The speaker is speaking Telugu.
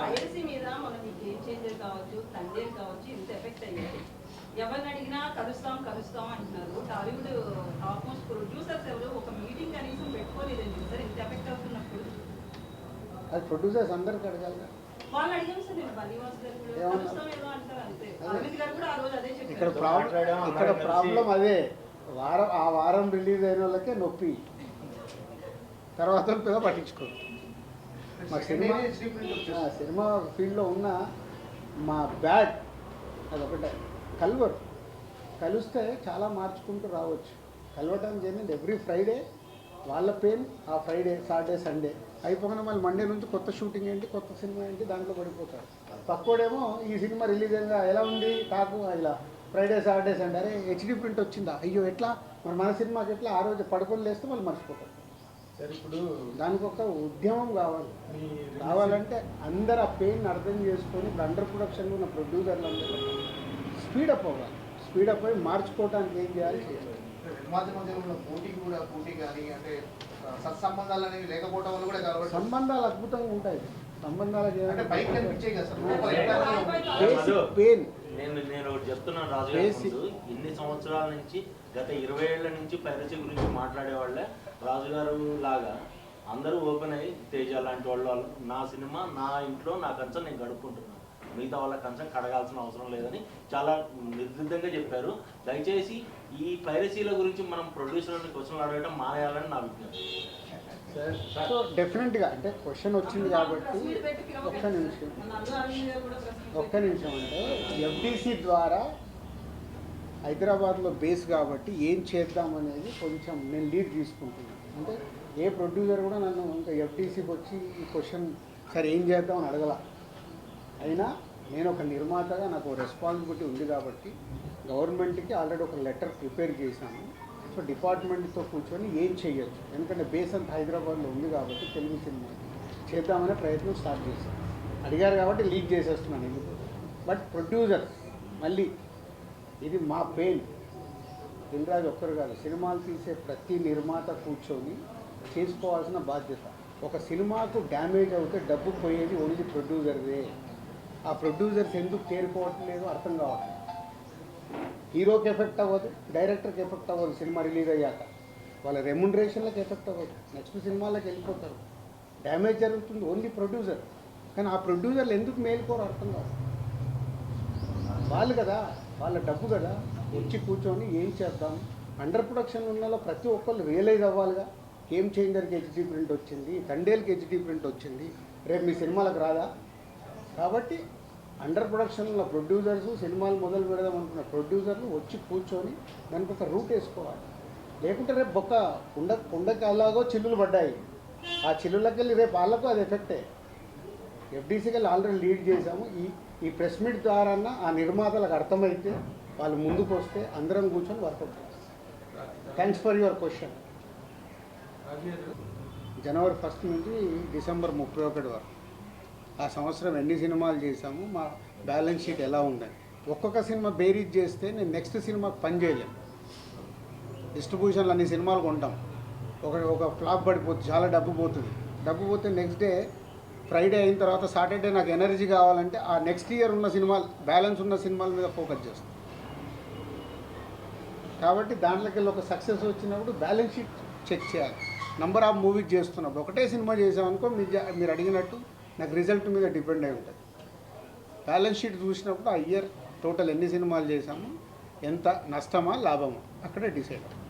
పైరసీ మీద మనం ఈ గేమ్ చేంజర్ కావచ్చు తండ్రి కావచ్చు ఇంత ఎఫెక్ట్ అయ్యాయి ఎవరిని అడిగినా కలుస్తాం కలుస్తాం అంటున్నారు. టాలీవుడ్ ఆల్మోస్ట్ ప్రొడ్యూసర్స్ ఎవరు ఒక మీటింగ్ కనీసం పెట్టుకోలేదండి. సార్ ఇంత ఎఫెక్ట్ అవుతున్నప్పుడు. అది ప్రొడ్యూసర్స్ అందరికి అడగాలి. కదా. వాళ్ళు అడిగాం సార్ నేను బలీవాస్ గారు కూడా. ఏమన్నారు? కలుస్తాం ఏదో అంటారు అంతే. అదే. అరవింద్ గారు కూడా ఆ రోజు అదే ఇక్కడ ప్రాబ్లం ఇక్కడ ప్రాబ్లం అదే. వారం ఆ వారం రిలీజ్ అయిన వాళ్ళకే నొప్పి. తర్వాత పట్టించుకోరు. మా సినిమా సినిమా ఫీల్డ్లో ఉన్న మా బ్యాడ్ అదొకటే కలవరు. కలిస్తే చాలా మార్చుకుంటూ రావచ్చు. కలవటానికి ఏంటంటే ఎవ్రీ ఫ్రైడే వాళ్ళ పెయిన్ ఆ ఫ్రైడే సాటర్డే సండే. అయిపోగానే మళ్ళీ మండే నుంచి కొత్త షూటింగ్ ఏంటి కొత్త సినిమా ఏంటి దాంట్లో పడిపోతారు. పక్కోడేమో ఈ సినిమా రిలీజ్ అయిందా ఎలా ఉంది కాకు ఇలా ఫ్రైడే సాటర్డే సండే. అరే హెచ్డి ప్రింట్ వచ్చిందా? అయ్యో ఎట్లా? మరి మన సినిమాకి ఎట్లా? ఆ రోజు పడుకొని లేస్తే వాళ్ళు మర్చిపోతారు సార్ ఇప్పుడు దానికి ఒక ఉద్యమం కావాలి. కావాలంటే అందరు ఆ పెయిన్ అర్థం చేసుకొని అండర్ ప్రొడక్షన్లో ఉన్న ప్రొడ్యూసర్లు అందరూ స్పీడప్ అవ్వాలి. స్పీడప్ అయ్యి మార్చుకోవడానికి ఏం చేయాలి? మధ్యలో పోటీ కూడా పోటీ కానీ అంటే సత్సంబంధాలు అనేవి లేకపోవడం వల్ల కూడా సంబంధాలు అద్భుతంగా ఉంటాయి. నేను నేను ఒకటి చెప్తున్నాను రాజు గారి ఇన్ని సంవత్సరాల నుంచి గత ఇరవై ఏళ్ళ నుంచి పైరసీ గురించి మాట్లాడే వాళ్ళే రాజుగారు లాగా అందరూ ఓపెన్ అయ్యి తేజ లాంటి వాళ్ళు నా సినిమా నా ఇంట్లో నా కంచం నేను గడుపుకుంటున్నాను మిగతా వాళ్ళ కంచం కడగాల్సిన అవసరం లేదని చాలా నిర్దిష్టంగా చెప్పారు. దయచేసి ఈ పైరసీల గురించి మనం ప్రొడ్యూసర్ని క్వశ్చన్లు అడగడం మానేయాలని నా విజ్ఞప్తి. సో డెఫినెట్గా అంటే క్వశ్చన్ వచ్చింది కాబట్టి ఒక్క నిమిషం. ఒక్క నిమిషం అంటే ఎఫ్డిసి ద్వారా హైదరాబాద్లో బేస్ కాబట్టి ఏం చేద్దాం అనేది కొంచెం నేను లీడ్ తీసుకుంటున్నాను అంటే ఏ ప్రొడ్యూసర్ కూడా నన్ను ఇంకా ఎఫ్డిసికి వచ్చి ఈ క్వశ్చన్ సరే ఏం చేద్దాం అని అడగల. అయినా నేను ఒక నిర్మాతగా నాకు రెస్పాన్సిబిలిటీ ఉంది కాబట్టి గవర్నమెంట్కి ఆల్రెడీ ఒక లెటర్ ప్రిపేర్ చేశాను. డిపార్ట్మెంట్తో కూర్చొని ఏం చేయొచ్చు? ఎందుకంటే బేస్ అంత హైదరాబాద్లో ఉంది కాబట్టి తెలుగు సినిమా. చేద్దామనే ప్రయత్నం స్టార్ట్ చేశాను అడిగారు కాబట్టి లీక్ చేసేస్తున్నాను ఎందుకు? బట్ ప్రొడ్యూసర్ మళ్ళీ ఇది మా పెయిన్. దిల్రాజు ఒక్కరు కాదు సినిమాలు తీసే ప్రతి నిర్మాత కూర్చొని చేసుకోవాల్సిన బాధ్యత. ఒక సినిమాకు డ్యామేజ్ అవుతే డబ్బు పోయేది ఓన్లీ ప్రొడ్యూసర్దే. ఆ ప్రొడ్యూసర్స్ ఎందుకు తేరుకోవట్లేదు అర్థం కావట్లేదు. హీరోకి ఎఫెక్ట్ అవ్వదు డైరెక్టర్కి ఎఫెక్ట్ అవ్వదు సినిమా రిలీజ్ అయ్యాక. వాళ్ళ రెమ్యునరేషన్లకు ఎఫెక్ట్ అవ్వదు. నెక్స్ట్ సినిమాలకు వెళ్ళిపోతారు. డ్యామేజ్ జరుగుతుంది ఓన్లీ ప్రొడ్యూసర్. కానీ ఆ ప్రొడ్యూసర్లు ఎందుకు మేలుకోరు అర్థం కాదు. వాళ్ళు కదా వాళ్ళ డబ్బు కదా. వచ్చి కూర్చొని ఏం చేద్దాం? అండర్ ప్రొడక్షన్ ఉన్న ప్రతి ఒక్కళ్ళు రియలైజ్ అవ్వాలిగా. గేమ్ చేంజర్కి హెచ్డీ ప్రింట్ వచ్చింది తండేల్కి హెచ్డీ ప్రింట్ వచ్చింది. రేపు మీ సినిమాలకు రాదా? కాబట్టి అండర్ ప్రొడక్షన్ ఉన్న ప్రొడ్యూసర్స్ సినిమాలు మొదలు పెడదాం అనుకున్న ప్రొడ్యూసర్లు వచ్చి కూర్చొని దానికి ఒక రూట్ వేసుకోవాలి. లేకుంటే రేపు బొక్క కుండ కుండకి అలాగో చిల్లులు పడ్డాయి. ఆ చిల్లులకి వెళ్ళి రేపు వాళ్ళకు అది ఎఫెక్టే ఎఫ్డీసీకి వెళ్ళి ఆల్రెడీ లీడ్ చేశాము. ఈ ఈ ప్రెస్ మీట్ ద్వారా ఆ నిర్మాతలకు అర్థమైతే వాళ్ళు ముందుకు వస్తే అందరం కూర్చొని వర్కౌట్ చేస్తాం. థ్యాంక్స్ ఫర్ యువర్ క్వశ్చన్ జనవరి ఫస్ట్ నుంచి డిసెంబర్ ముప్పై ఒకటి వరకు. ఆ సంవత్సరం ఎన్ని సినిమాలు చేశాము మా బ్యాలెన్స్ షీట్ ఎలా ఉందని. ఒక్కొక్క సినిమా బేరీజ్ చేస్తే నేను నెక్స్ట్ సినిమాకి పని చేయలేను. డిస్ట్రిబ్యూషన్లు అన్ని సినిమాలు కొంటాం. ఒక ఒక ఫ్లాప్ పడిపోతుంది చాలా డబ్బు పోతుంది. డబ్బు పోతే నెక్స్ట్ డే ఫ్రైడే అయిన తర్వాత సాటర్డే నాకు ఎనర్జీ కావాలంటే ఆ నెక్స్ట్ ఇయర్ ఉన్న సినిమాలు బ్యాలెన్స్ ఉన్న సినిమాల మీద ఫోకస్ చేస్తాం కాబట్టి దాంట్లోకి ఒక సక్సెస్ వచ్చినప్పుడు బ్యాలెన్స్ షీట్ చెక్ చేయాలి. నంబర్ ఆఫ్ మూవీస్ చేస్తున్నప్పుడు. ఒకటే సినిమా చేసామనుకో మీరు మీరు అడిగినట్టు నాకు రిజల్ట్ మీద డిపెండ్ అయి ఉంటుంది. బ్యాలెన్స్ షీట్ చూసినప్పుడు ఆ ఇయర్ టోటల్ ఎన్ని సినిమాలు చేసాము ఎంత నష్టమా లాభమా అక్కడే డిసైడ్ అవుతుంది.